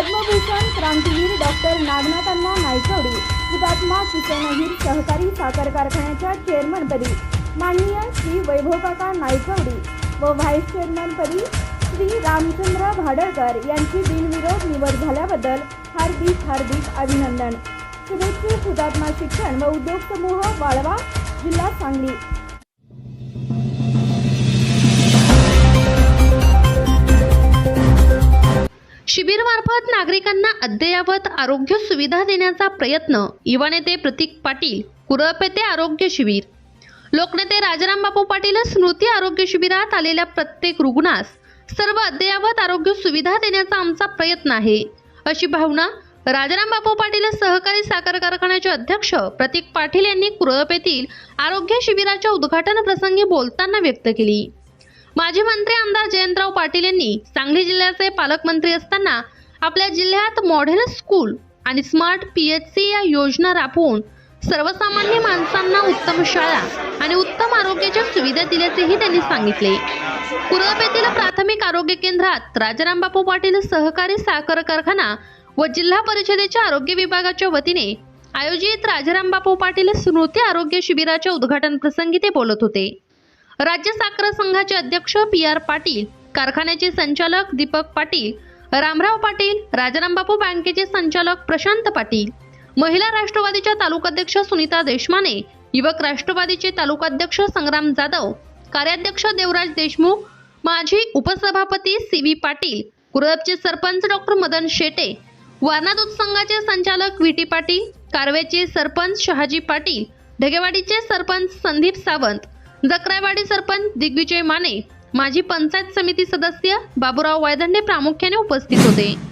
पद्मभूषण क्रांतीवीर डॉक्टर नागनाथांना नायकवडी हुतात्मा किसनहीर सहकारी साखर कारखान्याच्या चेअरमनपदी माननीय श्री वैभवकाका नायकवडी व व्हाईस चेअरमनपदी श्री रामचंद्र भाडळकर यांची बिनविरोध निवड झाल्याबद्दल हार्दिक हार्दिक अभिनंदन. शुभेच्छुक हुतात्मा शिक्षण व उद्योग समूह वाळवा जिल्हा सांगली. शिबिरमार्फत नागरिकांना अद्ययावत आरोग्य सुविधा देण्याचा प्रयत्न. युवा नेते प्रतीक पाटील कुरप येथे आरोग्य शिबिर. लोकनेते राजाराम बापू पाटील स्मृती आरोग्य शिबिरात आलेल्या प्रत्येक रुग्णास सर्व अद्ययावत आरोग्य सुविधा देण्याचा आमचा प्रयत्न आहे. अशी भावना राजाराम बापू पाटील सहकारी साखर कारखान्याचे अध्यक्ष प्रतीक पाटील यांनी कुरप येथील आरोग्य शिबिराच्या उद्घाटन प्रसंगी बोलताना व्यक्त केली. माजी मंत्री आमदार जयंतराव पाटील यांनी सांगली जिल्ह्याचे पालकमंत्री असताना आपल्या जिल्ह्यात मॉडेल स्कूल आणि स्मार्ट पीएचसी या योजना राबवून सर्वसामान्य माणसांना उत्तम शाळा आणि उत्तम आरोग्याच्या सुविधा दिल्याचेही त्यांनी सांगितले. कुरप येथील प्राथमिक आरोग्य केंद्रात राजाराम बापू पाटील सहकारी साखर कारखाना व जिल्हा परिषदेच्या आरोग्य विभागाच्या वतीने आयोजित राजाराम बापू पाटील स्मृती आरोग्य शिबिराच्या उद्घाटन प्रसंगी ते बोलत होते. राज्य साखर संघाचे अध्यक्ष पी आर पाटील कारखान्याचे संचालक दीपक पाटील रामराव पाटील राजारामबापू बँकेचे संचालक प्रशांत पाटील महिला राष्ट्रवादीच्या तालुकाध्यक्ष सुनीता देशमाने युवक राष्ट्रवादीचे तालुकाध्यक्ष संग्राम जाधव कार्याध्यक्ष देवराज देशमुख माजी उपसभापती सी व्ही पाटील कुरपचे सरपंच डॉक्टर मदन शेटे वारणा दूध संघाचे संचालक व्ही टी पाटील कारवेचे सरपंच शहाजी पाटील ढगेवाडीचे सरपंच संदीप सावंत जकरायवाडी सरपंच दिग्विजय माने माजी पंचायत समिती सदस्य बाबूराव वायदंडे प्रामुख्याने उपस्थित होते.